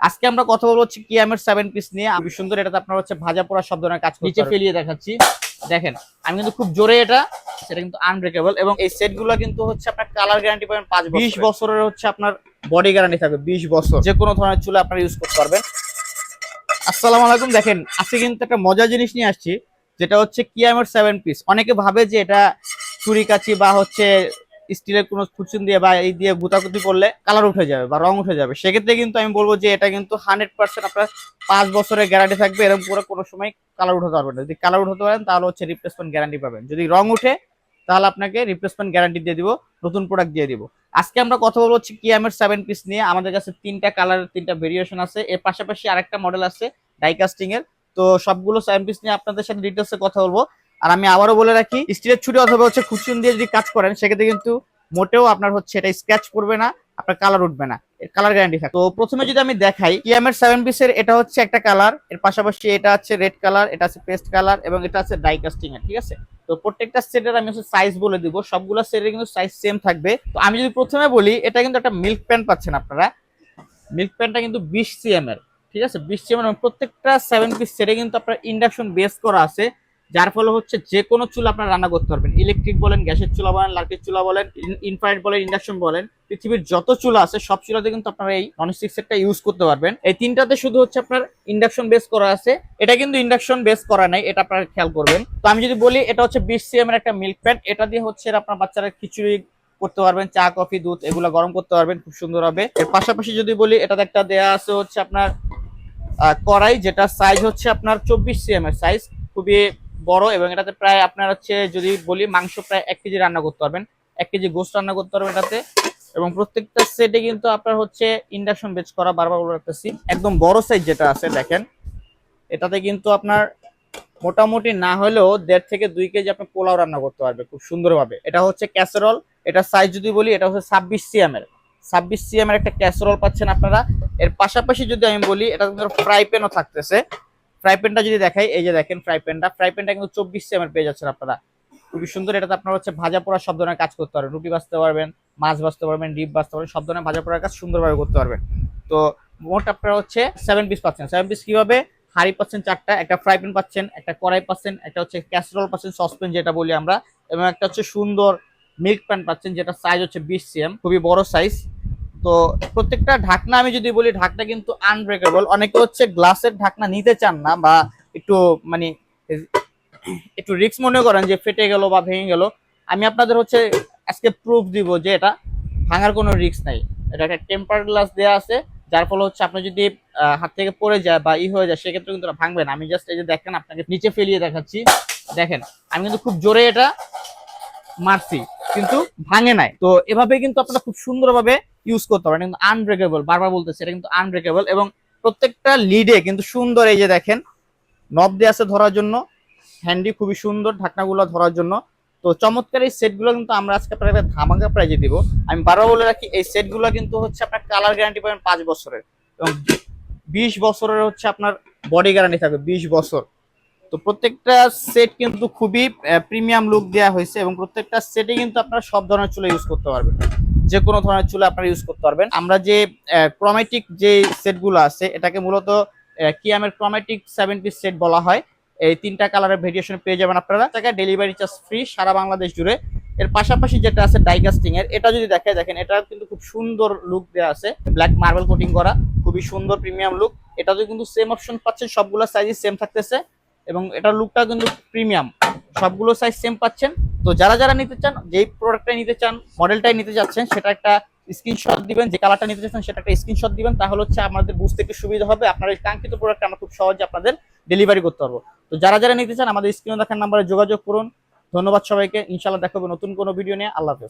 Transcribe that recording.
আজকে আমরা কথা বলব হচ্ছে কিয়ামের সেভেন পিস নিয়ে। আমি সুন্দর এটাতে আপনার হচ্ছে ভাজা পোড়া সব ধরনের কাজ নিচে ফেলিয়ে দেখাচ্ছি। দেখেন আমি কিন্তু খুব জোরে এটা সেটা কিন্তু আনব্রেকেবল এবং এই সেটগুলো কিন্তু হচ্ছে আপনার কালার গ্যারান্টি পাবেন পাঁচ বিশ বছরের। হচ্ছে আপনার বডি গ্যারান্টি থাকবে বিশ বছর। যে কোনো ধরনের চুলা আপনারা ইউজ করতে পারবেন। আসসালামু আলাইকুম দেখেন আজকে কিন্তু একটা মজার জিনিস নিয়ে আসছি যেটা হচ্ছে কিয়ামের সেভেন পিস অনেকে ভাবে যে এটা চুরি কাচি বা হচ্ছে স্টিলের কোনো খুচুন দিয়ে বা এই দিয়ে গুতাগুতি করলে কালার উঠে যাবে বা রং উঠে যাবে। সেক্ষেত্রে কিন্তু আমি বলব যে এটা কিন্তু হান্ড্রেড পার্সেন্ট আপনার পাঁচ বছরের গ্যারান্টি থাকবে, এরকম করে কোনো সময় কালার উঠাতে পারবেন যদি কালার উঠাতে পারেন, তাহলে হচ্ছে রিপ্লেসমেন্ট গ্যারান্টি পাবেন। যদি রং উঠে, তাহলে আপনাকে রিপ্লেসমেন্ট গ্যারান্টি দিয়ে দিব, নতুন প্রোডাক্ট দিয়ে দিব। আজকে আমরা কথা বলব হচ্ছে কিয়ামের সেভেন পিস নিয়ে। আমাদের কাছে তিনটা কালারের তিনটা ভেরিয়েশন আছে। এর পাশাপাশি আরেকটা মডেল আছে ডাইকাস্টিং এর। তো সবগুলো সেভেন পিস নিয়ে আপনাদের সাথে ডিটেলসে কথা বলব। আর আমি আবারও বলে রাখি, স্টিলের ছুরি অথবা হচ্ছে খুচুন দিয়ে যদি কাজ করেন, সেক্ষেত্রে কিন্তু মোটেও আপনার হচ্ছে এটা স্ক্র্যাচ করবে না, আপনার কালার উঠবে না। এর কালার গ্যারান্টি থাকে তো প্রথমে যদি আমি দেখাই কিয়ামের সেভেন পিসের এটা হচ্ছে একটা কালারের পাশাপাশি এটা আছে রেড কালার এটা আছে পেস্ট কালার এবং এটা আছে ডাইকাস্টিং এর, ঠিক আছে? তো প্রত্যেকটা সেটের আমি সাইজ বলে দিব, সবগুলো সেটের কিন্তু সাইজ সেম থাকবে। তো আমি যদি প্রথমে বলি, এটা কিন্তু একটা মিল্ক প্যান্ট পাচ্ছেন আপনারা। মিল্ক প্যান্টটা কিন্তু বিশ সিএম এর, ঠিক আছে? বিশ সিএম এর প্রত্যেকটা সেভেন পিস সেটে কিন্তু আপনার ইন্ডাকশন বেস করা আছে। যার ফলে হচ্ছে যে কোনো চুলা আপনারা রান্না করতে পারবেন। ইলেকট্রিক বলেন, গ্যাসের চুলা বলেন লাকড়ির চুলা বলেন ইনফ্রারেড বলেন ইন্ডাকশন বলেন, পৃথিবীর যত চুলা আছে, সব চুলাতে কিন্তু আপনারা এই ননস্টিক সেটটা ইউজ করতে পারবেন। এই তিনটাতে শুধু হচ্ছে আপনার ইন্ডাকশন বেস করা আছে। এটা কিন্তু ইন্ডাকশন বেস করা নাই, এটা আপনারা খেয়াল করবেন। তো আমি যদি বলি, এটা হচ্ছে বিশ সিএম এর একটা মিল্ক প্যান্ট এটা দিয়ে হচ্ছে আপনার বাচ্চারা খিচুড়ি করতে পারবেন, চা, কফি, দুধ, এগুলো গরম করতে পারবেন, খুব সুন্দর হবে। এর পাশাপাশি যদি বলি, এটাতে একটা দেয়া আছে হচ্ছে আপনার কড়াই, যেটা সাইজ হচ্ছে আপনার চব্বিশ সিএম এর সাইজ খুবই বড় এবং এটাতে প্রায় আপনার হচ্ছে যদি বলি মাংস প্রায় এক কেজি রান্না করতে পারবেন। এক কেজি গোস্ত রান্না করতে পারবেন এটাতে। এবং প্রত্যেকটা সেটে কিন্তু আপনার হচ্ছে ইন্ডাকশন বেচ করা বারবার বলে রাখতেছি। একদম বড় সাইজ যেটা আছে, দেখেন। এটাতে কিন্তু আপনার মোটামুটি না হলেও দেড় থেকে দুই কেজি আপনি পোলাও রান্না করতে পারবে খুব সুন্দরভাবে। এটা হচ্ছে ক্যাসেরল এটা সাইজ যদি বলি, এটা হচ্ছে ছাব্বিশ সিএম এর। ছাব্বিশ সিএম এর একটা ক্যাসেরল পাচ্ছেন আপনারা। এর পাশাপাশি যদি আমি বলি এটা কিন্তু ফ্রাই প্যানও থাকতেছে। ফ্রাই প্যানটা যদি দেখাই, এই যে দেখেন ফ্রাই প্যানটা ফ্রাই প্যানটা কিন্তু চব্বিশ সেমের পেয়ে যাচ্ছেন আপনারা। খুবই সুন্দর, এটাতে আপনার হচ্ছে ভাজা পোড়া সব ধরনের কাজ করতে পারবেন। রুটি বাঁচতে পারবেন, মাছ বাঁচতে পারবেন ডিপ বাঁচতে পারবেন, সব ধরনের ভাজা পোড়ার কাজ সুন্দরভাবে করতে পারবেন। তো মোট আপনারা হচ্ছে সেভেন পিস পাচ্ছেন। সেভেন পিস কীভাবে? হাঁড়ি পাচ্ছেন চারটা, একটা ফ্রাই প্যান পাচ্ছেন, একটা কড়াই পাচ্ছেন, একটা হচ্ছে ক্যাসরোল পাচ্ছেন সসপ্যান যেটা বলি আমরা, এবং একটা হচ্ছে সুন্দর মিল্ক প্যান পাচ্ছেন যেটা সাইজ হচ্ছে বিশ সিএম খুবই বড় সাইজ তো প্রত্যেকটা ঢাকনা আমি যদি বলি, ঢাকনা কিন্তু আনব্রেকেবল অনেকে হচ্ছে গ্লাসের ঢাকনা নিতে চান না বা একটু মানে একটু রিস্ক মনে করেন যে ফেটে গেল বা ভেঙে গেল। আমি আপনাদের হচ্ছে আজকে প্রুফ দিব যে এটা ভাঙার কোনো রিস্ক নাই। এটা একটা টেম্পার গ্লাস দেওয়া আছে, যার ফলে হচ্ছে আপনি যদি হাত থেকে পড়ে যায় বা ই হয়ে যায়, সেক্ষেত্রে কিন্তু ভাঙবে না। আমি জাস্ট এই যে দেখেন, আপনাকে নিচে ফেলিয়ে দেখাচ্ছি। দেখেন, আমি কিন্তু খুব জোরে এটা মারছি। কিন্তু ভাঙে নাই। তো এভাবে কিন্তু আপনারা খুব সুন্দরভাবে ইউজ করতে পারেন। কিন্তু আনব্রেকেবল বারবার বলতেছে, এটা কিন্তু আনব্রেকেবল এবং প্রত্যেকটা লিডে কিন্তু সুন্দর এই যে দেখেন নব দিয়ে আছে ধরার জন্য হ্যান্ডি খুবই সুন্দর ঢাকনাগুলো ধরার জন্য। তো চমৎকার এই সেটগুলো কিন্তু আমরা আজকে আপনার ধামাকা প্রাইজে দিব। আমি বারবার বলে রাখি, এই সেটগুলো কিন্তু হচ্ছে আপনার কালার গ্যারান্টি পাবেন পাঁচ বছরের এবং বিশ বছরের হচ্ছে আপনার বডি গ্যারান্টি থাকবে, বিশ বছর। তো প্রত্যেকটা সেট কিন্তু খুবই প্রিমিয়াম লুক দেওয়া হয়েছে এবং প্রত্যেকটা সেটে কিন্তু আপনারা সব ধরনের চুলা ইউজ করতে পারবেন। যে কোনো ধরনের চুলা আপনারা ইউজ করতে পারবেন। আমরা যে ক্রোমেটিক যে সেটগুলো আছে, এটাকে মূলত কিয়ামের ক্রোমেটিক সেভেন পিস সেট বলা হয়। এই তিনটা কালারের ভেরিয়েশন পেয়ে যাবেন আপনারা। টাকা ডেলিভারি চার্জ ফ্রি সারা বাংলাদেশ জুড়ে। এর পাশাপাশি যেটা আছে ডাইকাস্টিং এর, এটা যদি দেখে দেখেন এটা কিন্তু খুব সুন্দর লুক দেওয়া আছে। ব্ল্যাক মার্বেল কোটিং করা, খুবই সুন্দর প্রিমিয়াম লুক এটাতে কিন্তু সেম অপশন পাচ্ছেন, সবগুলো সাইজ সেম থাকতেছে। এবং এটার লুকটা কিন্তু প্রিমিয়াম সবগুলো সাইজ সেম পাচ্ছেন। তো যারা যারা নিতে চান, যেই প্রোডাক্টটাই নিতে চান মডেলটাই নিতে যাচ্ছেন, সেটা একটা স্ক্রিনশট দিবেন, যে কালারটা নিতে চাচ্ছেন, সেটা একটা স্ক্রিনশট দিবেন, তাহলে হচ্ছে আমাদের বুঝতে একটু সুবিধা হবে। আপনার এই কাঙ্ক্ষিত প্রোডাক্ট আমরা খুব সহজে আপনাদের ডেলিভারি করতে পারব। তো যারা যারা নিতে চান, আমাদের স্ক্রিনে দেখার নাম্বারে যোগাযোগ করুন। ধন্যবাদ সবাইকে। ইনশাল্লাহ দেখাবো নতুন কোনো ভিডিও নিয়ে। আল্লাহ হাফেজ।